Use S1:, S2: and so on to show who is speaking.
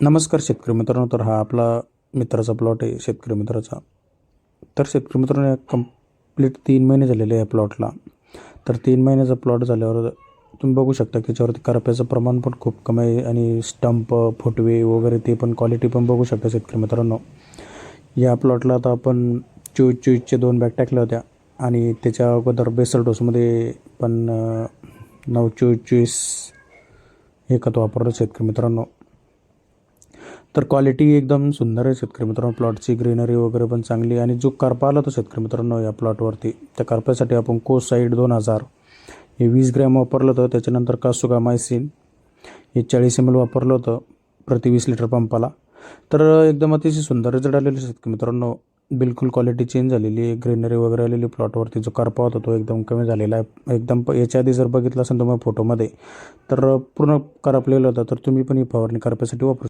S1: नमस्कार शेतकरी मित्रांनो तर हा आपला मित्राचा प्लॉट आहे शेतकरी मित्राचा. तर शेतकरी मित्रांनो कंप्लीट तीन महिने झालेले आहे प्लॉटला तर तीन महिन्याचा प्लॉट झाल्यावर तुम्ही बघू शकता की त्याच्यावरती करप्याचं प्रमाण पण खूप कमी आहे आणि स्टंप फुटवे वगैरे ते पण क्वालिटी पण बघू शकता शेतकरी मित्रांनो. या प्लॉटला आता आपण चोवीस चोवीसचे दोन बॅग टाकल्या होत्या आणि त्याच्या अगोदर बेसल डोसमध्ये पण नऊ चोवीस चोवीस हे खत वापरलं शेतकरी मित्रांनो. तर क्वालिटी एकदम सुंदर आहे शेतकरी मित्रांनो. प्लॉटची ग्रीनरी वगैरे पण चांगली आणि जो करपा आला होता शेतकरी मित्रांनो या प्लॉटवरती त्या करप्यासाठी आपण कोस साईड दोन हजार. हे वीस ग्रॅम वापरलं होतं. त्याच्यानंतर कासुगामायसिन हे चाळीस एम एल वापरलं होतं प्रति वीस लिटर पंपाला तर एकदम अतिशय सुंदर रिझल्ट आलेले शेतकरी मित्रांनो. बिलकुल क्वालिटी चेंज झालेली आहे. ग्रीनरी वगैरे आलेली प्लॉटवरती जो करपा होता तो एकदम कमी झालेला आहे. एकदम याच्या आधी जर बघितलं असेल तुम्ही फोटोमध्ये तर पूर्ण करपलेलं होतं. तर तुम्ही पण ही फवारणी करप्यासाठी वापरू